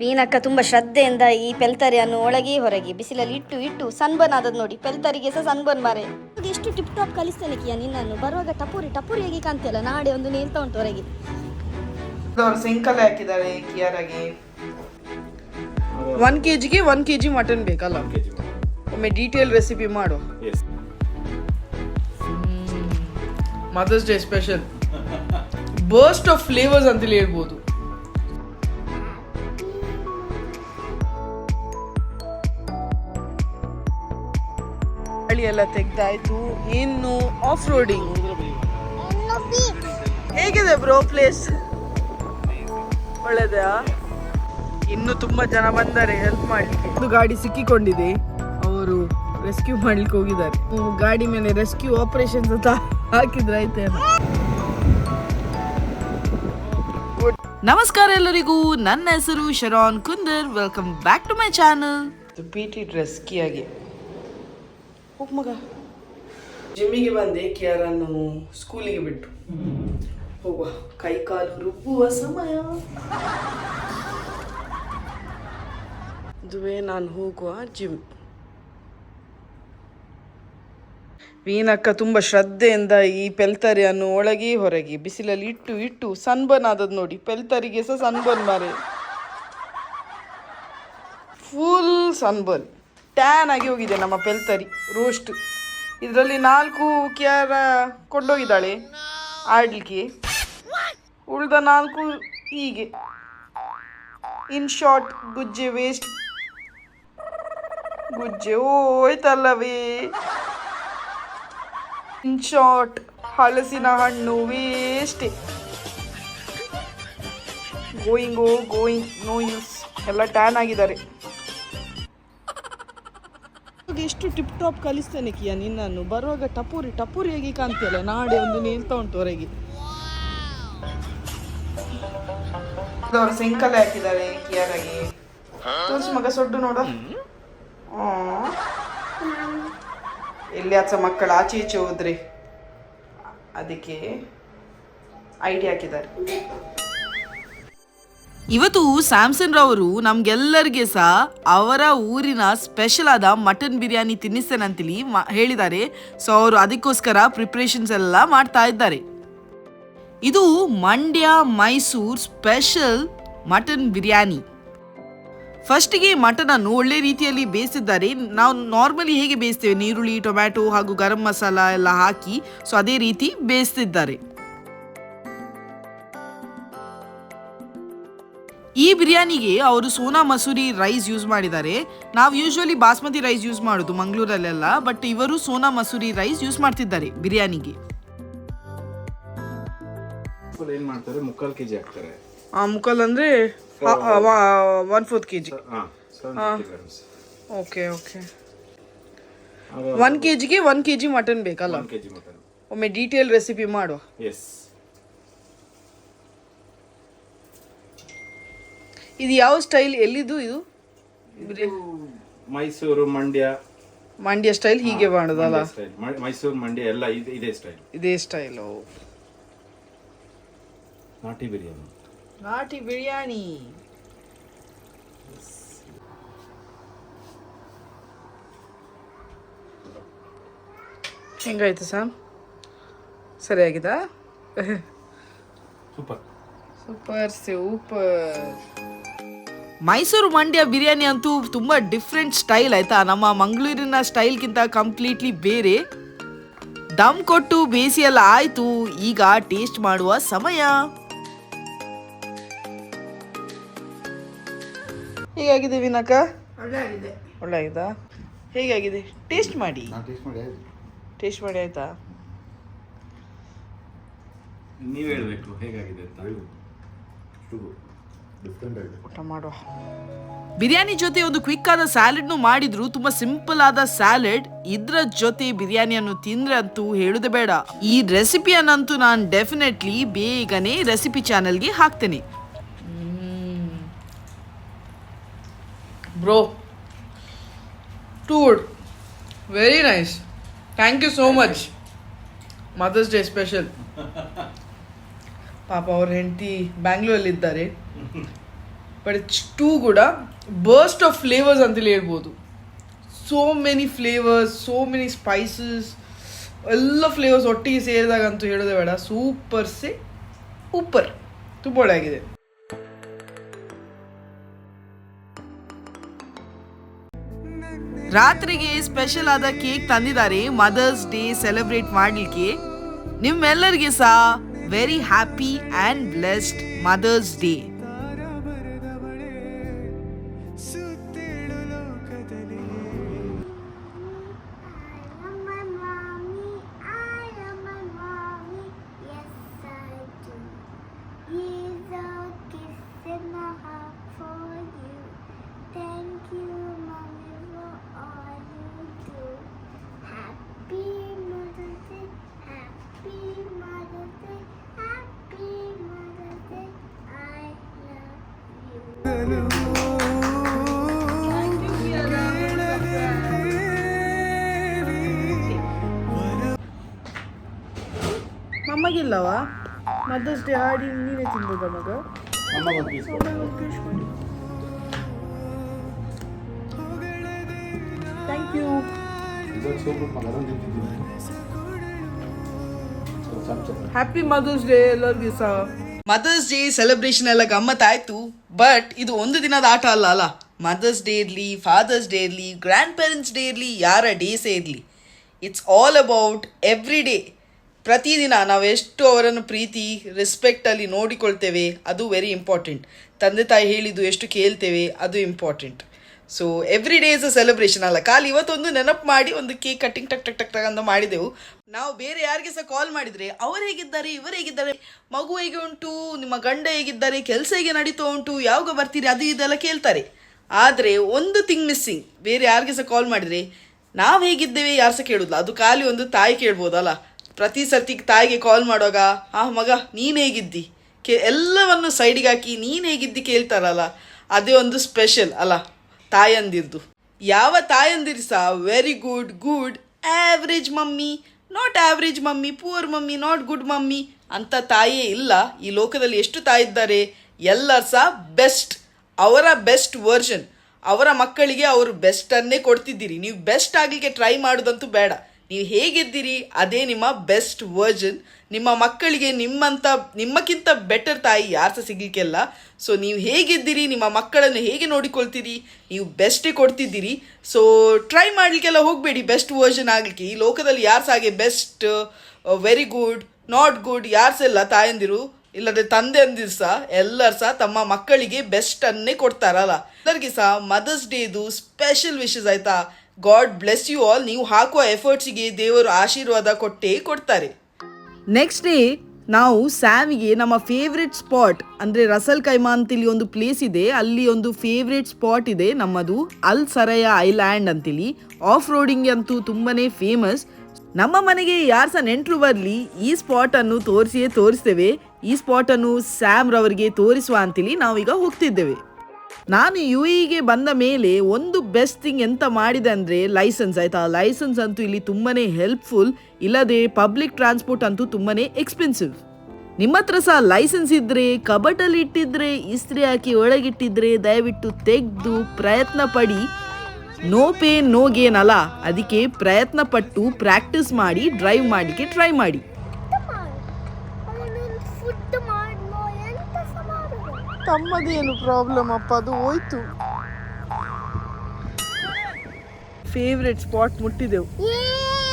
ವೀನಕ್ಕ ತುಂಬ ಶ್ರದ್ಧೆಯಿಂದ ಈ ಪೆಲ್ತರಿಯನ್ನು ಒಳಗೆ ಹೊರಗೆ ಬಿಸಿಲಲ್ಲಿ ಇಟ್ಟು ಇಟ್ಟು ಸನ್ಬರ್ನ್ ಆದದ್ದು ನೋಡಿ. ಪೆಲ್ತರಿಗೆ ಸಹ ಸನ್ಬರ್ನ್ ಮಾರೆ. ಅದು ಎಷ್ಟು ಟಿಪ್ ಟಾಪ್ ಕಲಿಸ್ತೇನೆ ಕಿಯ ನಿನ್ನನ್ನು. ಬರುವಾಗ ಟಪೂರಿ ಟಪೂರಿ ಹೇಗೆ ಕಾಣ್ತಿಲ್ಲ ನಾಳೆ ಒಂದು ನೇಲ್ತಾ ಉಂಟು ಹೊರಗೆ. ಅವ್ರು ಸಿಂಕಲ್ ಹಾಕಿದ್ದಾರೆ ಕಿಯರಾಗಿ. ಒನ್ ಕೆ ಜಿಗೆ ಒನ್ ಕೆ ಜಿ ಮಟನ್ ಬೇಕಲ್ಲ ಒಮ್ಮೆ ಡೀಟೇಲ್ ರೆಸಿಪಿ ಮಾಡು. Mother's day special burst of flavours ಅಂತೇಳಿ ಹೇಳ್ಬೋದು. ಗಾಳಿ ಎಲ್ಲ ತೆಗ್ದಾಯ್ತು. ಇನ್ನು ಆಫ್ ರೋಡಿಂಗ್ ಹೇಗಿದೆ ಬ್ರೋ ಪ್ಲೇಸ್ ಒಳ್ಳೆದಾ? ಇನ್ನು ತುಂಬಾ ಜನ ಬಂದಾರೆ ಹೆಲ್ಪ್ ಮಾಡ್ಲಿಕ್ಕೆ. ಒಂದು ಗಾಡಿ ಸಿಕ್ಕಿಕೊಂಡಿದೆ. ಅವರು ರೆಸ್ಕ್ಯೂ ಮಾಡ್ಲಿಕ್ಕೆ ಹೋಗಿದ್ದಾರೆ. ಗಾಡಿ ಮೇಲೆ ರೆಸ್ಕ್ಯೂ ಆಪರೇಷನ್ ಅಂತ ಹಾಕಿದ್ರೆ ಆಯ್ತೇನೋ ನಮಸ್ಕಾರ ಎಲ್ಲರಿಗೂ. ನನ್ನ ಹೆಸರು Sharon Kundar. Welcome back to my channel P T dress ಕಿಯಾಗೆ ಹೋಗ್ ಮಗ. ಜಿಮ್ಮಿಗೆ ಬಂದೆ ಕಿಯಾರನ್ನು ಸ್ಕೂಲಿಗೆ ಬಿಟ್ಟು ಹೋಗುವ. ಕೈ ಕಾಲು ರುಬ್ಬುವ ಸಮಯ. ಇದುವೇ ನಾನು ಹೋಗುವ ಜಿಮ್. ವೀನಕ್ಕ ತುಂಬ ಶ್ರದ್ಧೆಯಿಂದ ಈ ಪೆಲ್ತರಿಯನ್ನು ಒಳಗೆ ಹೊರಗೆ ಬಿಸಿಲಲ್ಲಿ ಇಟ್ಟು ಇಟ್ಟು ಸನ್ಬರ್ನ್ ಆದದ್ದು ನೋಡಿ. ಪೆಲ್ತರಿಗೆ ಸಹ ಸನ್ಬರ್ನ್ ಮಾರೆ. ಫುಲ್ ಸನ್ಬರ್ನ್ ಟ್ಯಾನ್ ಆಗಿ ಹೋಗಿದೆ ನಮ್ಮ ಪೆಲ್ತರಿ ರೋಸ್ಟ್ ಇದರಲ್ಲಿ ನಾಲ್ಕು ಕ್ಯಾರ ಕೊಂಡೋಗಿದ್ದಾಳೆ ಆಡ್ಲಿಕ್ಕೆ. ಉಳಿದ ನಾಲ್ಕು ಹೀಗೆ. ಇನ್ ಶಾರ್ಟ್ ಗುಜ್ಜೆ ವೇಸ್ಟ್ ಗುಜ್ಜೆ ಹೋಯ್ತಲ್ಲವೇ? ಇನ್ ಶಾರ್ಟ್ ಹಲಸಿನ ಹಣ್ಣು ವೇಸ್ಟೇ going oh going no use ಎಲ್ಲ ಟ್ಯಾನ್ ಆಗಿದ್ದಾರೆ. ಎಷ್ಟು ಟಿಪ್ ಟಾಪ್ ಕಲಿಸ್ತೇನೆ ಕಿಯ ನಿನ್ನನ್ನು? ಬರುವಾಗ ಟಪೂರಿ ಟಪೂರಿ ಹೇಗೆ ಕಾಣ್ತಿಯಲ್ಲ, ನಾಡೆ ಒಂದು ನಿಲ್ತಾ ಉಂಟು ಹೊರಗೆ ಅವ್ರು ಸಿಂಕಲ್ ಹಾಕಿದ್ದಾರೆ ಕಿಯರಾಗಿ ತೋರಿಸಿ ಮಗ, ಸೊಡ್ಡು ನೋಡ. ಎಲ್ಲಿ ಆಚೆ ಮಕ್ಕಳು, ಆಚೆ ಈಚೆ ಹೋದ್ರಿ. ಅದಕ್ಕೆ ಐಡಿಯಾ ಹಾಕಿದ್ದಾರೆ. ಇವತ್ತು ಸ್ಯಾಮ್ಸನ್ ರವರು ನಮ್ಗೆಲ್ಲರಿಗೆ ಸಹ ಅವರ ಊರಿನ ಸ್ಪೆಷಲ್ ಆದ ಮಟನ್ ಬಿರಿಯಾನಿ ತಿನ್ನಿಸ್ತೇನಂತೇಳಿ ಮಾ ಹೇಳಿದ್ದಾರೆ. ಸೊ ಅವರು ಅದಕ್ಕೋಸ್ಕರ ಪ್ರಿಪ್ರೇಷನ್ಸ್ ಎಲ್ಲ ಮಾಡ್ತಾ ಇದ್ದಾರೆ. ಇದು ಮಂಡ್ಯ ಮೈಸೂರು ಸ್ಪೆಷಲ್ ಮಟನ್ ಬಿರಿಯಾನಿ. ಫಸ್ಟಿಗೆ ಮಟನ್ ಅನ್ನು ಒಳ್ಳೆ ರೀತಿಯಲ್ಲಿ ಬೇಯಿಸಿದ್ದಾರೆ. ನಾವು ನಾರ್ಮಲಿ ಹೇಗೆ ಬೇಯಿಸ್ತೇವೆ? ನೀರುಳ್ಳಿ, ಟೊಮ್ಯಾಟೊ ಹಾಗೂ ಗರಂ ಮಸಾಲ ಎಲ್ಲ ಹಾಕಿ ಸೊ ಅದೇ ರೀತಿ ಬೇಯಿಸ್ತಿದ್ದಾರೆ. ಈ ಬಿರಿಯಾನಿಗೆ ಅವರು ಸೋನಾ ಮಸೂರಿ ರೈಸ್ ಯೂಸ್ ಮಾಡಿದ್ದಾರೆ. ನಾವು ಯೂಶ್ವಲಿ ಬಾಸ್ಮತಿ ರೈಸ್ ಯೂಸ್ ಮಾಡೋದು ಮಂಗಳೂರಲ್ಲೆಲ್ಲ ಬಟ್ ಇವರು ಸೋನಾ ಮಸೂರಿ ರೈಸ್ ಯೂಸ್ ಮಾಡ್ತಿದ್ದಾರೆ ಬಿರಿಯಾನಿಗೆ. ಏನು ಏನ್ ಮಾಡ್ತಾರೆ? ಮುಕ್ಕಾಲ್ ಹಾಕ್ತಾರೆ. ಅಂದರೆ one fourth K G okay okay one K ಜಿಗೆ ಒನ್ ಕೆ ಜಿ ಮಟನ್ ಬೇಕಲ್ಲ? ಒನ್ ಕೆಜಿ ಮಟನ್ ಒಮ್ಮೆ ಡೀಟೇಲ್ ರೆಸಿಪಿ ಮಾಡುವ. ಎಸ್ ಇದು ಯಾವ ಸ್ಟೈಲ್ ಎಲ್ಲಿದು ಇದು? ಮೈಸೂರು ಮಂಡ್ಯ. ಮಂಡ್ಯ ಸ್ಟೈಲ್ ಹೀಗೆ ಮಾಡೋದಲ್ಲ? ಮೈಸೂರು ಮಂಡ್ಯ ಎಲ್ಲ ಇದೆ ಸ್ಟೈಲ್. ಇದೇ ಸ್ಟೈಲ್. ನಾಟಿ ಬಿರಿಯಾನಿ. ನಾಟಿ ಬಿರಿಯಾನಿ. ಹೆಂಗಾಯ್ತು Sam ಸರಿಯಾಗಿದಾ? Super. Super super. Mysuru Mandya biryani ಅಂತೂ ತುಂಬ ಡಿಫ್ರೆಂಟ್ ಸ್ಟೈಲ್ ಆಯ್ತಾ? ನಮ್ಮ ಮಂಗಳೂರಿನ ಸ್ಟೈಲ್ಗಿಂತ ಕಂಪ್ಲೀಟ್ಲಿ ಬೇರೆ. ದಮ್ ಕೊಟ್ಟು ಬೇಸಿಯಲ್ಲ ಆಯಿತು ಆಯ್ತು ಈಗ ಟೇಸ್ಟ್ ಮಾಡುವ ಸಮಯ. ಹೇಗಾಗಿದೆ ವಿನಕ ಒಳ್ಳೆ ಆಗಿದೆ ಒಳ್ಳೆ ಆಗಿದಾ ಹೇಗಾಗಿದೆ ಟೇಸ್ಟ್ ಮಾಡಿ ಟೇಸ್ಟ್ ಮಾಡಿ ಆಯ್ತಾ? ನೀವು ಹೇಳ್ಬೇಕು ಹೇಗಾಗಿದೆ ಅಂತ ಊಟ ಮಾಡುವ. ಬಿರಿಯಾನಿ ಜೊತೆ ಒಂದು ಕ್ವಿಕ್ ಆದ ಸ್ಯಾಲೆಡ್ನು ಮಾಡಿದ್ರು. ತುಂಬಾ ಸಿಂಪಲ್ ಆದ ಸ್ಯಾಲೆಡ್ ಇದ್ರ ಜೊತೆ ಬಿರಿಯಾನಿಯನ್ನು ತಿಂದ್ರೆ ಅಂತೂ ಹೇಳುದೇ ಬೇಡ. ಈ ರೆಸಿಪಿಯನ್ನಂತೂ ನಾನು ಡೆಫಿನೆಟ್ಲಿ ಬೇಗನೆ ರೆಸಿಪಿ ಚಾನೆಲ್ಗೆ ಹಾಕ್ತೇನೆ. Bro tour very nice thank you so much mother's day special ಪಾಪ ಅವ್ರ ಹೆಂಡತಿ ಬ್ಯಾಂಗ್ಳೂರಲ್ಲಿದ್ದಾರೆ ಬಟ್ ಇಟ್ಸ್ ಟೂ ಕೂಡ ಬರ್ಸ್ಟ್ ಆಫ್ ಫ್ಲೇವರ್ಸ್ ಅಂತೇಳಿ ಹೇಳ್ಬೋದು so many flavours so many spices ಎಲ್ಲ ಫ್ಲೇವರ್ಸ್ ಒಟ್ಟಿಗೆ ಸೇರಿದಾಗ ಅಂತೂ ಹೇಳೋದೇ ಬೇಡ ಸೂಪರ್ ಸೇ ಉಪ್ಪರ್ ತುಂಬ ಒಳ್ಳೆಯಾಗಿದೆ ರಾತ್ರಿಗೆ ಸ್ಪೆಷಲ್ ಆದ ಕೇಕ್ ತಂದಿದ್ದಾರೆ ಮದರ್ಸ್ ಡೇ ಸೆಲೆಬ್ರೇಟ್ ಮಾಡಲಿಕ್ಕೆ. ನಿಮ್ಮೆಲ್ಲರಿಗೆ ಸಹ very happy and blessed mother's day love you. ಮಮ್ಮಗಿಲ್ಲವಾ? ಮದರ್ಸ್ ಡೇ ಹಾಡಿ ನೀನೇ ತಿಂದದ ಮಗ thank you happy mother's day ಎಲ್ಲರಿಗೂ ಸಹ ಮದರ್ಸ್ ಡೇ ಸೆಲೆಬ್ರೇಷನ್ ಎಲ್ಲ ಗಮ್ಮತ್ತಾಯ್ತು ಬಟ್ ಇದು ಒಂದು ದಿನದ ಆಟ ಅಲ್ಲ ಅಲ್ಲ. ಮದರ್ಸ್ ಡೇ ಇರಲಿ ಫಾದರ್ಸ್ ಡೇ ಇರಲಿ ಗ್ರ್ಯಾಂಡ್ ಪೇರೆಂಟ್ಸ್ ಡೇ ಇರಲಿ, ಯಾರ ಡೇಸೇ ಇರಲಿ. It's all about every day ಪ್ರತಿದಿನ ನಾವು ಎಷ್ಟು ಅವರನ್ನು ಪ್ರೀತಿ ರೆಸ್ಪೆಕ್ಟಲ್ಲಿ ನೋಡಿಕೊಳ್ತೇವೆ, ಅದು ವೆರಿ ಇಂಪಾರ್ಟೆಂಟ್ ತಂದೆ ತಾಯಿ ಹೇಳಿದ್ದು ಎಷ್ಟು ಕೇಳ್ತೇವೆ, ಅದು important so every day is a celebration ಅಲ್ಲ ಖಾಲಿ ಇವತ್ತೊಂದು ನೆನಪು ಮಾಡಿ ಒಂದು ಕೇಕ್ ಕಟ್ಟಿಂಗ್ ಟಕ್ ಟಕ್ ಟಕ್ ಟಕ್ ಅಂತ ಮಾಡಿದೆವು. ನಾವು ಬೇರೆ ಯಾರಿಗೆ ಸಹ ಕಾಲ್ ಮಾಡಿದರೆ ಅವರು ಹೇಗಿದ್ದಾರೆ, ಇವರು ಹೇಗಿದ್ದಾರೆ, ಮಗು ಹೇಗೆ ಉಂಟು, ನಿಮ್ಮ ಗಂಡ ಹೇಗಿದ್ದಾರೆ, ಕೆಲಸ ಹೇಗೆ ನಡೀತಾ ಉಂಟು, ಯಾವಾಗ ಬರ್ತೀರಿ, ಅದು ಇದೆಲ್ಲ ಕೇಳ್ತಾರೆ. ಆದರೆ ಒಂದು ಥಿಂಗ್ ಮಿಸ್ಸಿಂಗ್ ಬೇರೆ ಯಾರಿಗೆ ಸಹ ಕಾಲ್ ಮಾಡಿದರೆ, ನಾವು ಹೇಗಿದ್ದೇವೆ ಯಾರು ಸಹ ಕೇಳೋದಿಲ್ಲ. ಅದು ಖಾಲಿ ಒಂದು ತಾಯಿ ಕೇಳ್ಬೋದಲ್ಲ ಪ್ರತಿ ಸರ್ತಿ ತಾಯಿಗೆ ಕಾಲ್ ಮಾಡುವಾಗ, ಆ ಮಗ, ನೀನು ಹೇಗಿದ್ದಿ? ಕೇ, ಎಲ್ಲವನ್ನು ಸೈಡಿಗೆ ಹಾಕಿ, ನೀನು ಹೇಗಿದ್ದಿ? ಕೇಳ್ತಾರಲ್ಲ. ಅದೇ ಒಂದು ಸ್ಪೆಷಲ್ ಅಲ್ಲ. ತಾಯಂದಿರ್ದು. ಯಾವ ತಾಯಂದಿರು ಸಹ very good good average mummy not average mummy poor mummy not good mummy ಅಂತ ತಾಯಿಯೇ ಇಲ್ಲ. ಈ ಲೋಕದಲ್ಲಿ ಎಷ್ಟು ತಾಯಿ ಇದ್ದಾರೆ? ಎಲ್ಲರೂ ಸಹ ಬೆಸ್ಟ್ ಅವರ ಬೆಸ್ಟ್ ವರ್ಷನ್ ಅವರ ಮಕ್ಕಳಿಗೆ ಅವರು ಬೆಸ್ಟನ್ನೇ ಕೊಡ್ತಿದ್ದೀರಿ. ನೀವು ಬೆಸ್ಟ್ ಆಗಲಿಕ್ಕೆ ಟ್ರೈ ಮಾಡೋದಂತೂ ಬೇಡ. ನೀವು ಹೇಗಿದ್ದೀರಿ? ಅದೇ ನಿಮ್ಮ ಬೆಸ್ಟ್ ವರ್ಜನ್ ನಿಮ್ಮ ಮಕ್ಕಳಿಗೆ ನಿಮ್ಮಂಥ ನಿಮ್ಮಕ್ಕಿಂತ ಬೆಟರ್ ತಾಯಿ ಯಾರು ಸಹ ಸಿಗಲಿಕ್ಕೆಲ್ಲ. ಸೊ ನೀವು ಹೇಗಿದ್ದೀರಿ? ನಿಮ್ಮ ಮಕ್ಕಳನ್ನು ಹೇಗೆ ನೋಡಿಕೊಳ್ತೀರಿ? ನೀವು ಬೆಸ್ಟೇ ಕೊಡ್ತಿದ್ದೀರಿ. ಸೊ ಟ್ರೈ ಮಾಡಲಿಕ್ಕೆಲ್ಲ ಹೋಗಬೇಡಿ. ಬೆಸ್ಟ್ ವರ್ಜನ್ ಆಗಲಿಕ್ಕೆ. ಈ ಲೋಕದಲ್ಲಿ ಯಾರು ಸಹ ಹಾಗೆ best very good not good ಯಾರು ಸಹ ಇಲ್ಲ ತಾಯಂದಿರು. ಇಲ್ಲದೆ ತಂದೆ ಅಂದಿರು ಸಹ, ಎಲ್ಲರು ಸಹ ತಮ್ಮ ಮಕ್ಕಳಿಗೆ ಬೆಸ್ಟನ್ನೇ ಕೊಡ್ತಾರಲ್ಲ. ಎಲ್ಲರಿಗೆ ಸಹ ಮದರ್ಸ್ ಡೇದು ಸ್ಪೆಷಲ್ ವಿಶಸ್ ಆಯ್ತಾ? God bless you all. ನೀವು ಹಾಕುವ ಎಫರ್ಟ್ಸಿಗೆ ದೇವರು ಆಶೀರ್ವಾದ ಕೊಟ್ಟೇ ಕೊಡ್ತಾರೆ. ನೆಕ್ಸ್ಟ್ ಡೇ, ನಾವು ಸ್ಯಾಮಿಗೆ ನಮ್ಮ ಫೇವ್ರೆಟ್ ಸ್ಪಾಟ್, ಅಂದರೆ ರಸಲ್ ಕೈಮಾ ಅಂತೇಳಿ ಒಂದು ಪ್ಲೇಸ್ ಇದೆ. ಅಲ್ಲಿ ಒಂದು ಫೇವ್ರೆಟ್ ಸ್ಪಾಟ್ ಇದೆ, ನಮ್ಮದು ಅಲ್ ಸರಯ ಐಲ್ಯಾಂಡ್ ಅಂತೇಳಿ ಆಫ್ ರೋಡಿಂಗ್ ಅಂತೂ ತುಂಬಾ ಫೇಮಸ್. ನಮ್ಮ ಮನೆಗೆ ಯಾರು ಸಹ ನೆಂಟರು ಬರಲಿ, ಈ ಸ್ಪಾಟನ್ನು ತೋರಿಸಿಯೇ ತೋರಿಸ್ತೇವೆ. ಈ ಸ್ಪಾಟನ್ನು ಸ್ಯಾಮ್ರವರಿಗೆ ತೋರಿಸುವ ಅಂತೇಳಿ ನಾವೀಗ ಹೋಗ್ತಿದ್ದೇವೆ. ನಾನು ಯು ಇಗೆ ಬಂದ ಮೇಲೆ ಒಂದು ಬೆಸ್ಟ್ ಥಿಂಗ್ ಎಂತ ಮಾಡಿದೆ ಅಂದರೆ ಲೈಸೆನ್ಸ್ ಆಯಿತಾ? ಲೈಸೆನ್ಸ್ ಅಂತೂ ಇಲ್ಲಿ ತುಂಬಾ ಹೆಲ್ಪ್ಫುಲ್ ಇಲ್ಲದೆ ಪಬ್ಲಿಕ್ ಟ್ರಾನ್ಸ್ಪೋರ್ಟ್ ಅಂತೂ ತುಂಬಾ ಎಕ್ಸ್ಪೆನ್ಸಿವ್ ನಿಮ್ಮ ಹತ್ರ ಸಹ ಲೈಸೆನ್ಸ್ ಇದ್ದರೆ ಕಬಟಲ್ಲಿ ಇಟ್ಟಿದ್ರೆ, ಇಸ್ತ್ರಿ ಹಾಕಿ ಒಳಗಿಟ್ಟಿದ್ರೆ ದಯವಿಟ್ಟು ತೆಗೆದು ಪ್ರಯತ್ನ ಪಡಿ. ನೋ ಪೇನ್ ನೋ ಗೇನ್ ಅಲ್ಲ? ಅದಕ್ಕೆ ಪ್ರಯತ್ನ ಪಟ್ಟು ಪ್ರಾಕ್ಟೀಸ್ ಮಾಡಿ ಡ್ರೈವ್ ಮಾಡಲಿಕ್ಕೆ ಟ್ರೈ ಮಾಡಿ ಅವನು ಫುಡ್ ಮಾಡ್ಲೋ ಎಂತ ಸಹ ಮಾಡುದು ತಮ್ಮದೇನು ಪ್ರಾಬ್ಲಮ್ ಅಪ್ಪ? ಅದು ಹೋಯ್ತು. ಫೇವ್ರೆಟ್ ಸ್ಪಾಟ್ ಮುಟ್ಟಿದೆವು.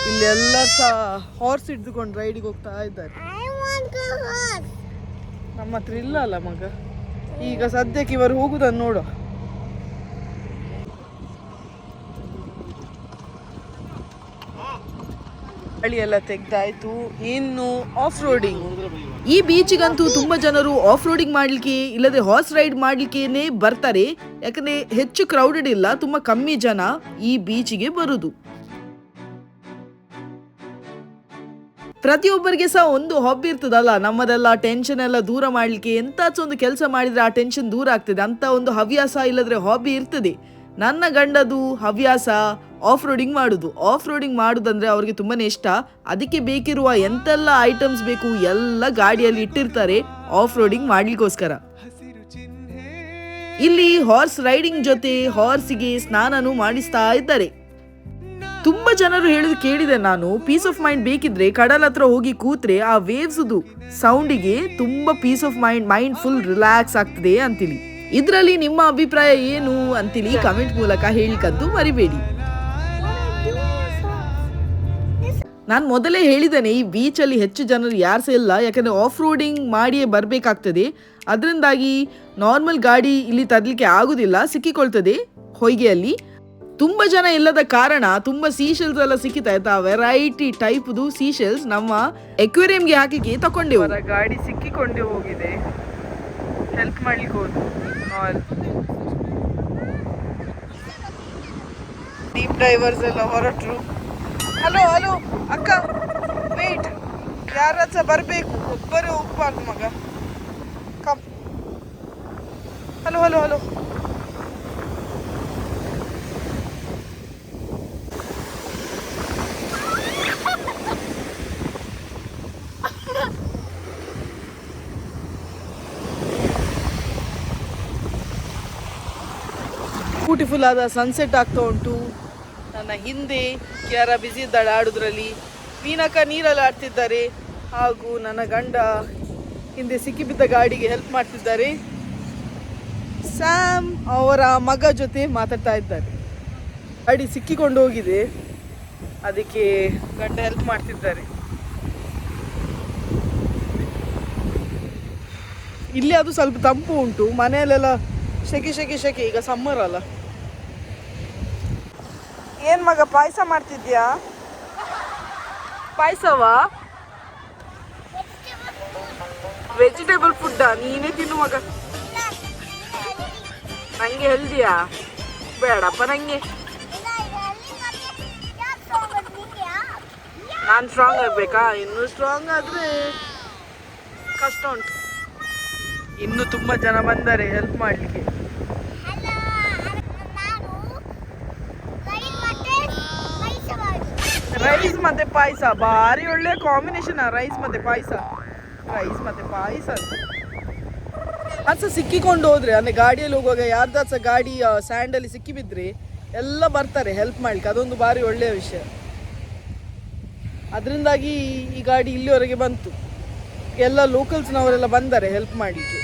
ಇಲ್ಲೆಲ್ಲ ಸಹ ಹಾರ್ಸ್ ಹಿಡ್ದುಕೊಂಡು ರೈಡಿಗೆ ಹೋಗ್ತಾ ಇದ್ದಾರೆ. ನಮ್ಮ ಹತ್ರ ಇಲ್ಲ ಅಲ್ಲ ಮಗ? ಈಗ ಸದ್ಯಕ್ಕೆ ಇವರು ಹೋಗುದನ್ನು ನೋಡು. ಗಾಳಿ ಎಲ್ಲ ತೆಗ್ದಾಯ್ತು. ಇನ್ನು ಆಫ್ ರೋಡಿಂಗ್ ಈ ಬೀಚಿಗಂತೂ ತುಂಬಾ ಜನರು ಆಫ್ ರೋಡಿಂಗ್ ಮಾಡ್ಲಿಕ್ಕೆ ಇಲ್ಲದೆ ಹಾರ್ಸ್ ರೈಡ್ ಮಾಡ್ಲಿಕ್ಕೆನೇ ಬರ್ತಾರೆ. ಯಾಕಂದ್ರೆ ಹೆಚ್ಚು ಕ್ರೌಡೆಡ್ ಇಲ್ಲ, ತುಂಬಾ ಕಮ್ಮಿ ಜನ ಈ ಬೀಚಿಗೆ ಬರುದು. ಪ್ರತಿಯೊಬ್ಬರಿಗೆ ಸಹ ಒಂದು ಹಾಬಿ ಇರ್ತದಲ್ಲ, ನಮ್ಮದೆಲ್ಲ ಟೆನ್ಷನ್ ಎಲ್ಲ ದೂರ ಮಾಡ್ಲಿಕ್ಕೆ ಎಂತ ಒಂದು ಕೆಲಸ ಮಾಡಿದ್ರೆ ಆ ಟೆನ್ಷನ್ ದೂರ ಆಗ್ತದೆ. ಅಂತ ಒಂದು ಹವ್ಯಾಸ ಇಲ್ಲದ್ರೆ ಹಾಬಿ ಇರ್ತದೆ. ನನ್ನ ಗಂಡದು ಹವ್ಯಾಸ ಆಫ್ ರೋಡಿಂಗ್ ಮಾಡೋದು. ಆಫ್ ರೋಡಿಂಗ್ ಮಾಡುದಂದ್ರೆ ಅವ್ರಿಗೆ ತುಂಬಾನೇ ಇಷ್ಟ. ಅದಕ್ಕೆ ಬೇಕಿರುವ ಎಂತೆಲ್ಲ ಐಟಮ್ಸ್ ಬೇಕು, ಎಲ್ಲ ಗಾಡಿಯಲ್ಲಿ ಇಟ್ಟಿರ್ತಾರೆ ಆಫ್ ರೋಡಿಂಗ್ ಮಾಡ್ಲಿಕ್ಕೋಸ್ಕರ. ಇಲ್ಲಿ ಹಾರ್ಸ್ ರೈಡಿಂಗ್ ಜೊತೆ ಹಾರ್ಸಿಗೆ ಸ್ನಾನನು ಮಾಡಿಸ್ತಾ ಇದ್ದಾರೆ. ತುಂಬಾ ಜನರು ಹೇಳುದು ಕೇಳಿದೆ ನಾನು. ಪೀಸ್ ಆಫ್ ಮೈಂಡ್ ಬೇಕಿದ್ರೆ ಕಡಲ ಹತ್ರ ಹೋಗಿ ಕೂತ್ರೆ ಆ ವೇವ್ಸ್ ಸೌಂಡಿಗೆ ತುಂಬಾ peace of mind mind full relax ಆಗ್ತದೆ ಅಂತೇಳಿ ಇದರಲ್ಲಿ ನಿಮ್ಮ ಅಭಿಪ್ರಾಯ ಏನು ಅಂತೀನಿ? ಕಮೆಂಟ್ ಮೂಲಕ ಹೇಳಿಕದ್ದು ಮರಿಬೇಡಿ. ನಾನು ಮೊದಲೇ ಹೇಳಿದ್ದೇನೆ, ಈ ಬೀಚಲ್ಲಿ ಹೆಚ್ಚು ಜನರು ಯಾರು ಸಹ ಇಲ್ಲ, ಯಾಕಂದರೆ ಆಫ್ ರೋಡಿಂಗ್ ಮಾಡಿಯೇ ಬರಬೇಕಾಗ್ತದೆ. ಅದರಿಂದಾಗಿ ನಾರ್ಮಲ್ ಗಾಡಿ ಇಲ್ಲಿ ತರಲಿಕ್ಕೆ ಆಗೋದಿಲ್ಲ, ಸಿಕ್ಕಿಕೊಳ್ತದೆ ಹೊಯ್ಗೆಯಲ್ಲಿ. ತುಂಬ ಜನ ಇಲ್ಲದ ಕಾರಣ ತುಂಬ ಸೀಶೆಲ್ಸ್ ಎಲ್ಲ ಸಿಕ್ಕಿತ ಆಯ್ತಾ ವೆರೈಟಿ ಟೈಪ್ದು ಸೀಶೆಲ್ಸ್ ನಮ್ಮ ಎಕ್ವೇರಿಯಂಗೆ ಹಾಕಿಗೆ ತಕೊಂಡೆವು. ಗಾಡಿ ಸಿಕ್ಕಿಕೊಂಡೆ ಹೋಗಿದೆ. ಹೆಲ್ಪ್ ಮಾಡ್ಲಿಕ್ಕೆ ಹೋದ್ರು. ಡೀಪ್ ಡೈವರ್ಸ್ ಎಲ್ಲ ಹೊರಟ್ರು. ಹಲೋ ಹಲೋ ಅಕ್ಕ ವೇಟ್ ಯಾರ ಹತ್ರ ಬರಬೇಕು? ಒಬ್ಬರು ಹೋಗ್ಬಾರ್ದು ಮಗ. Come hello hello hello beautiful ಆದ ಸನ್ಸೆಟ್ ಆಗ್ತಾ ಉಂಟು. ನನ್ನ ಹಿಂದೆ ಕ್ಯಾರ ಬಿಸಿ ಇದ್ದಾಳೆ ಆಡೋದ್ರಲ್ಲಿ. ಮೀನಕ್ಕ ನೀರಲ್ಲಿ ಆಡ್ತಿದ್ದಾರೆ. ಹಾಗೂ ನನ್ನ ಗಂಡ ಹಿಂದೆ ಸಿಕ್ಕಿಬಿದ್ದ ಗಾಡಿಗೆ ಹೆಲ್ಪ್ ಮಾಡ್ತಿದ್ದಾರೆ. ಸ್ಯಾಮ್ ಅವರ ಮಗ ಜೊತೆ ಮಾತಾಡ್ತಾ ಇದ್ದಾರೆ. ಗಾಡಿ ಸಿಕ್ಕಿಕೊಂಡು ಹೋಗಿದೆ. ಅದಕ್ಕೆ ಗಂಡ ಹೆಲ್ಪ್ ಮಾಡ್ತಿದ್ದಾರೆ. ಇಲ್ಲಿ ಅದು ಸ್ವಲ್ಪ ತಂಪು ಉಂಟು. ಮನೆಯಲ್ಲೆಲ್ಲ ಶೆಕೆ ಶೆಕೆ ಶೆಕೆ. ಈಗ ಸಮ್ಮರ್ ಅಲ್ಲ. ಏನ್ ಮಗ, ಪಾಯಸ ಮಾಡ್ತಿದ್ಯಾ? ಪಾಯಸವಾ? ವೆಜಿಟೇಬಲ್ ಫುಡ್ಡಾ ನೀನೇ ತಿನ್ನು ಮಗ. ನಂಗೆ ಹೆಲ್ದಿಯಾ ಬೇಡಪ್ಪ ನಂಗೆ. ನಾನು ಸ್ಟ್ರಾಂಗ್ ಆಗ್ಬೇಕಾ? ಇನ್ನು ಸ್ಟ್ರಾಂಗ್ ಆದ್ರೆ ಕಷ್ಟ ಉಂಟು. ಇನ್ನು ತುಂಬಾ ಜನ ಬಂದರೆ ಹೆಲ್ಪ್ ಮಾಡ್ಲಿಕ್ಕೆ ರೈಸ್ ಮತ್ತೆ ಪಾಯಸ. ಭಾರಿ ಒಳ್ಳೆ ಕಾಂಬಿನೇಷನ್ ರೈಸ್ ಮತ್ತೆ ಪಾಯಸ. ರೈಸ್ ಮತ್ತೆ ಪಾಯಸ. ಅದು ಸಿಕ್ಕಿಕೊಂಡು ಹೋದ್ರೆ ಅಂದ್ರೆ ಗಾಡಿಯಲ್ಲಿ ಹೋಗುವಾಗ ಯಾರ್ದ ಸಹ ಗಾಡಿ ಸ್ಯಾಂಡಲ್ಲಿ ಸಿಕ್ಕಿ ಬಿದ್ರೆ ಎಲ್ಲ ಬರ್ತಾರೆ ಹೆಲ್ಪ್ ಮಾಡ್ಲಿಕ್ಕೆ. ಅದೊಂದು ಭಾರಿ ಒಳ್ಳೆಯ ವಿಷಯ. ಅದರಿಂದಾಗಿ ಈ ಗಾಡಿ ಇಲ್ಲಿವರೆಗೆ ಬಂತು. ಎಲ್ಲ ಲೋಕಲ್ಸ್ನವರೆಲ್ಲ ಬಂದ್ದಾರೆ ಹೆಲ್ಪ್ ಮಾಡಲಿಕ್ಕೆ.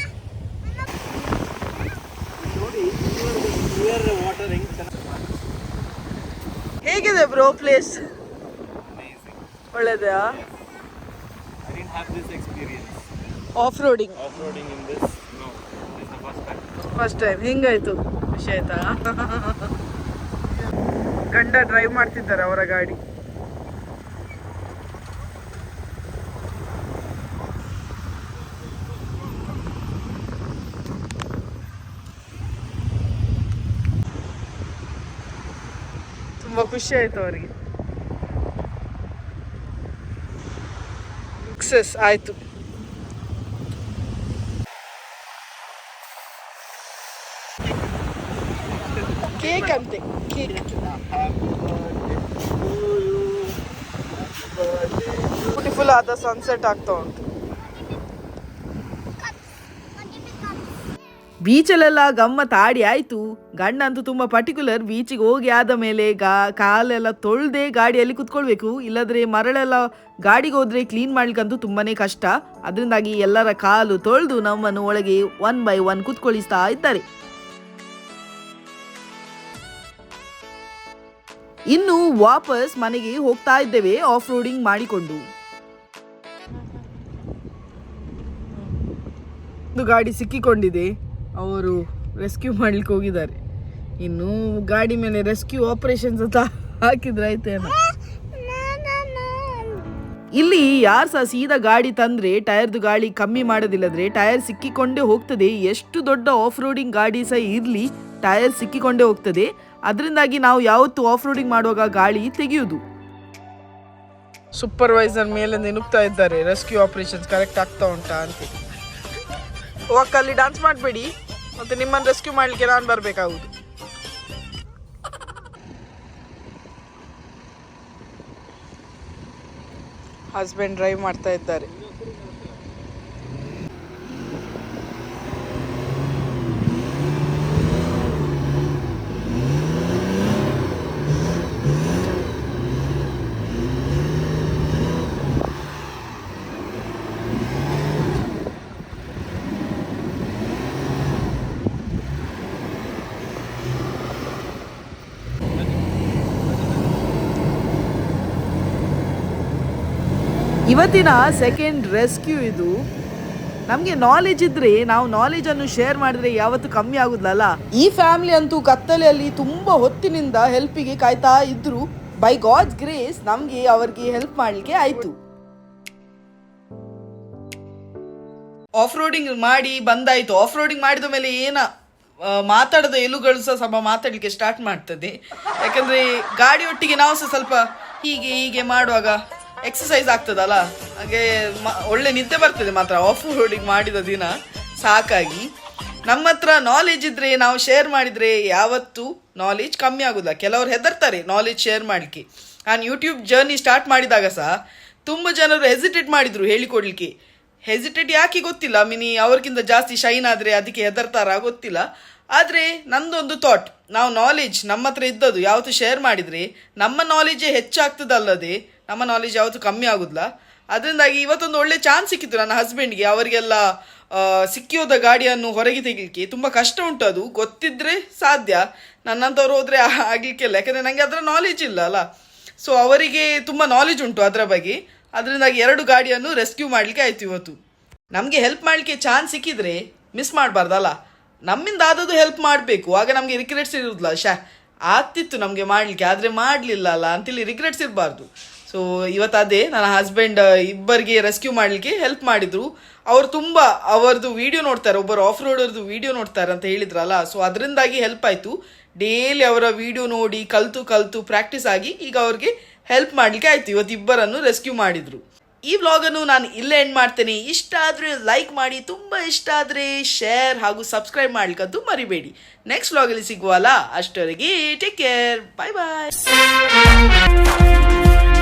ಹೇಗಿದೆ bro place ಒಳ್ಳೆದಾಯ this experience off roading off roading this first time first ಖುಷಿ ಆಯ್ತಾ? ಗಂಡ ಡ್ರೈವ್ ಮಾಡ್ತಿದ್ದಾರೆ ಅವರ ಗಾಡಿ. ತುಂಬಾ ಖುಷಿ ಆಯ್ತು ಅವರಿಗೆ. ಸಕ್ಸಸ್ ಆಯಿತು ಕೇಕ್ ಅಂತೆ ಕೇಕ್ ಬ್ಯೂಟಿಫುಲ್ ಆದ ಸನ್ಸೆಟ್ ಆಗ್ತಾ ಉಂಟು ಬೀಚಲ್ಲೆಲ್ಲ ಗಮ್ಮತ್ ಆಡಿ ಆಯ್ತು. ಗಂಡ ಅಂತೂ ತುಂಬಾ ಪರ್ಟಿಕ್ಯುಲರ್ ಬೀಚಿಗೆ ಹೋಗಿ ಆದ ಮೇಲೆ ಗಾ, ಕಾಲೆಲ್ಲ ತೊಳ್ದೆ ಗಾಡಿಯಲ್ಲಿ ಕುತ್ಕೊಳ್ಬೇಕು. ಇಲ್ಲದ್ರೆ ಮರಳೆಲ್ಲ ಗಾಡಿಗೆ ಹೋದ್ರೆ ಕ್ಲೀನ್ ಮಾಡ್ಲಿಕ್ಕಂತೂ ತುಂಬಾನೇ ಕಷ್ಟ. ಅದರಿಂದಾಗಿ ಎಲ್ಲರ ಕಾಲು ತೊಳೆದು ನಮ್ಮನ್ನು ಒಳಗೆ ಒನ್ ಬೈ ಒನ್ ಕುತ್ಕೊಳಿಸ್ತಾ ಇದ್ದಾರೆ. ಇನ್ನು ವಾಪಸ್ ಮನೆಗೆ ಹೋಗ್ತಾ ಇದ್ದೇವೆ ಆಫ್ ರೋಡಿಂಗ್ ಮಾಡಿಕೊಂಡು ಗಾಡಿ ಸಿಕ್ಕಿಕೊಂಡಿದೆ. ಅವರು ರೆಸ್ಕ್ಯೂ ಮಾಡ್ಲಿಕ್ಕೆ ಹೋಗಿದ್ದಾರೆ. ಇನ್ನು ಗಾಡಿ ಮೇಲೆ ರೆಸ್ಕ್ಯೂ ಆಪರೇಷನ್ಸ್ ಅಂತ ಹಾಕಿದ್ರೆ ಇಲ್ಲಿ ಯಾರು ಸಹ ಸೀದಾ ಗಾಡಿ ತಂದ್ರೆ ಟೈರ್ದು ಗಾಳಿ ಕಮ್ಮಿ ಮಾಡೋದಿಲ್ಲದ್ರೆ ಟೈರ್ ಸಿಕ್ಕಿಕೊಂಡೇ ಹೋಗ್ತದೆ. ಎಷ್ಟು ದೊಡ್ಡ ಆಫ್ ರೋಡಿಂಗ್ ಗಾಡಿ ಸಹ ಇರಲಿ ಟೈರ್ ಸಿಕ್ಕಿಕೊಂಡೇ ಹೋಗ್ತದೆ. ಅದರಿಂದಾಗಿ ನಾವು ಯಾವತ್ತು ಆಫ್ ರೋಡಿಂಗ್ ಮಾಡುವಾಗ ಗಾಳಿ ತೆಗೆಯುವುದು ಸೂಪರ್ವೈಸರ್ ಮೇಲೆ ನೆನುಗ್ತಾ ಇದ್ದಾರೆ. ರೆಸ್ಕ್ಯೂ ಆಪರೇಷನ್ಸ್ ಕರೆಕ್ಟ್ ಆಗ್ತಾ ಉಂಟಾ ಅಂತ. ಅಲ್ಲಿ ಡಾನ್ಸ್ ಮಾಡಬೇಡಿ. ಮತ್ತೆ ನಿಮ್ಮನ್ನು ರೆಸ್ಕ್ಯೂ ಮಾಡಲಿಕ್ಕೆ ನಾನು ಬರಬೇಕಾಗುತ್ತೆ ಹಸ್ಬೆಂಡ್ ಡ್ರೈವ್ ಮಾಡ್ತಾ ಇದ್ದಾರೆ. ಇವತ್ತಿನ ಸೆಕೆಂಡ್ ರೆಸ್ಕ್ಯೂ ಇದು. ನಮಗೆ ನಾಲೆಜ್ ಇದ್ರೆ, ನಾವು ನಾಲೆಜ್ ಅನ್ನು ಶೇರ್ ಮಾಡಿದ್ರೆ ಯಾವತ್ತು ಕಮ್ಮಿ ಆಗುದಲ್ಲ ಈ ಫ್ಯಾಮಿಲಿ ಅಂತೂ ಕತ್ತಲೆಯಲ್ಲಿ ತುಂಬಾ ಹೊತ್ತಿನಿಂದ ಹೆಲ್ಪಿಗೆ ಕಾಯ್ತಾ ಇದ್ರು. ಬೈ ಗಾಡ್ಸ್ ಗ್ರೇಸ್ ನಮಗೆ ಅವರಿಗೆ ಹೆಲ್ಪ್ ಮಾಡ್ಲಿಕ್ಕೆ ಆಯ್ತು. ಆಫ್ ರೋಡಿಂಗ್ ಮಾಡಿ ಬಂದಾಯ್ತು. ಆಫ್ ರೋಡಿಂಗ್ ಮಾಡಿದ ಮೇಲೆ ಏನ ಮಾತಾಡದ ಎಲುಗಳು ಸಹ ಮಾತಾಡ್ಲಿಕ್ಕೆ ಸ್ಟಾರ್ಟ್ ಮಾಡ್ತದೆ. ಯಾಕಂದ್ರೆ ಗಾಡಿ ಒಟ್ಟಿಗೆ ನಾವು ಸಹ ಸ್ವಲ್ಪ ಹೀಗೆ ಹೀಗೆ ಮಾಡುವಾಗ ಎಕ್ಸಸೈಸ್ ಆಗ್ತದಲ್ಲ? ಹಾಗೆ ಒಳ್ಳೆ ನಿದ್ದೆ ಬರ್ತದೆ ಮಾತ್ರ. ಆಫ್ ರೋಡಿಂಗ್ ಮಾಡಿದ ದಿನ, ಸಾಕಾಗಿ. ನಮ್ಮ ಹತ್ರ ನಾಲೆಜ್ ಇದ್ರೆ ನಾವು ಶೇರ್ ಮಾಡಿದ್ರೆ ಯಾವತ್ತೂ ನಾಲೆಜ್ ಕಮ್ಮಿ ಆಗುದಿಲ್ಲ. ಕೆಲವರು ಹೆದರ್ತಾರೆ ನಾಲೆಜ್ ಶೇರ್ ಮಾಡಲಿಕ್ಕೆ. ನಾನು ಯೂಟ್ಯೂಬ್ ಜರ್ನಿ ಸ್ಟಾರ್ಟ್ ಮಾಡಿದಾಗ ಸಹ, ತುಂಬ ಜನರು ಹೆಸಿಟೇಟ್ ಮಾಡಿದ್ರು ಹೇಳಿಕೊಡ್ಲಿಕ್ಕೆ ಹೆಸಿಟೇಟ್ ಯಾಕೆ ಗೊತ್ತಿಲ್ಲ? ಮಿನಿ ಅವ್ರಿಗಿಂತ ಜಾಸ್ತಿ ಶೈನ್ ಆದರೆ ಅದಕ್ಕೆ ಹೆದರ್ತಾರ ಗೊತ್ತಿಲ್ಲ. ಆದರೆ ನಂದೊಂದು ಥಾಟ್ ನಾವು ನಾಲೆಜ್ ನಮ್ಮ ಹತ್ರ ಇದ್ದದ್ದು ಯಾವತ್ತು ಶೇರ್ ಮಾಡಿದರೆ ನಮ್ಮ ನಾಲೆಜೇ ಹೆಚ್ಚಾಗ್ತದಲ್ಲದೆ ನಮ್ಮ ನಾಲೆಜ್ ಯಾವತ್ತು ಕಮ್ಮಿ ಆಗುದಿಲ್ಲ. ಅದರಿಂದಾಗಿ ಇವತ್ತೊಂದು ಒಳ್ಳೆ ಚಾನ್ಸ್ ಸಿಕ್ಕಿತ್ತು ನನ್ನ ಹಸ್ಬೆಂಡ್ಗೆ ಅವರಿಗೆಲ್ಲ ಸಿಕ್ಕಿಯೋದ ಗಾಡಿಯನ್ನು ಹೊರಗೆ ತೆಗಿಲಿಕ್ಕೆ ತುಂಬ ಕಷ್ಟ ಉಂಟು ಅದು. ಗೊತ್ತಿದ್ರೆ ಸಾಧ್ಯ. ನನ್ನಂಥವ್ರು ಹೋದರೆ ಆಗಲಿಕ್ಕಿಲ್ಲ. ಯಾಕಂದರೆ ನನಗೆ ಅದರ ನಾಲೆಜ್ ಇಲ್ಲ ಅಲ್ಲ. ಸೊ ಅವರಿಗೆ ತುಂಬ ನಾಲೆಜ್ ಉಂಟು ಅದರ ಬಗ್ಗೆ. ಅದರಿಂದಾಗಿ ಎರಡು ಗಾಡಿಯನ್ನು ರೆಸ್ಕ್ಯೂ ಮಾಡಲಿಕ್ಕೆ ಆಯ್ತು ಇವತ್ತು. ನಮಗೆ ಹೆಲ್ಪ್ ಮಾಡಲಿಕ್ಕೆ ಚಾನ್ಸ್ ಸಿಕ್ಕಿದ್ರೆ ಮಿಸ್ ಮಾಡಬಾರ್ದಲ್ಲ ನಮ್ಮಿಂದ ಆದದ್ದು ಹೆಲ್ಪ್ ಮಾಡಬೇಕು. ಆಗ ನಮಗೆ ರಿಗ್ರೆಟ್ಸ್ ಇರುದಿಲ್ಲ ಶಾ ಆಗ್ತಿತ್ತು ನಮಗೆ ಮಾಡಲಿಕ್ಕೆ. ಆದರೆ ಮಾಡಲಿಲ್ಲ ಅಲ್ಲ. ಅಂತೇಳಿ ರಿಗ್ರೆಟ್ಸ್ ಇರಬಾರ್ದು. ಸೊ ಇವತ್ತು ಅದೇ ನನ್ನ ಹಸ್ಬೆಂಡ್ ಇಬ್ಬರಿಗೆ ರೆಸ್ಕ್ಯೂ ಮಾಡಲಿಕ್ಕೆ ಹೆಲ್ಪ್ ಮಾಡಿದ್ರು. ಅವರು ತುಂಬ ಅವರದು ವಿಡಿಯೋ ನೋಡ್ತಾರೆ, ಒಬ್ಬರು ಆಫ್ ರೋಡರ್ದು ವಿಡಿಯೋ ನೋಡ್ತಾರೆ ಅಂತ ಹೇಳಿದ್ರಲ್ಲ. ಸೊ ಅದರಿಂದಾಗಿ ಹೆಲ್ಪ್ ಆಯಿತು. ಡೈಲಿ ಅವರ ವಿಡಿಯೋ ನೋಡಿ, ಕಲ್ತು ಕಲ್ತು ಪ್ರಾಕ್ಟೀಸ್ ಆಗಿ ಈಗ ಅವ್ರಿಗೆ ಹೆಲ್ಪ್ ಮಾಡಲಿಕ್ಕೆ ಆಯ್ತು. ಇವತ್ತು ಇಬ್ಬರನ್ನು ರೆಸ್ಕ್ಯೂ ಮಾಡಿದ್ರು. ಈ ವ್ಲಾಗನ್ನು ನಾನು ಇಲ್ಲೇ ಎಂಡ್ ಮಾಡ್ತೇನೆ. ಇಷ್ಟ ಆದರೆ ಲೈಕ್ ಮಾಡಿ, ತುಂಬ ಇಷ್ಟ ಆದರೆ ಶೇರ್ ಹಾಗೂ ಸಬ್ಸ್ಕ್ರೈಬ್ ಮಾಡ್ಲಿಕ್ಕಂತೂ ಮರಿಬೇಡಿ. ನೆಕ್ಸ್ಟ್ ವ್ಲಾಗಲ್ಲಿ ಸಿಗುವಲ್ಲ ಅಷ್ಟವರೆಗೆ take care bye bye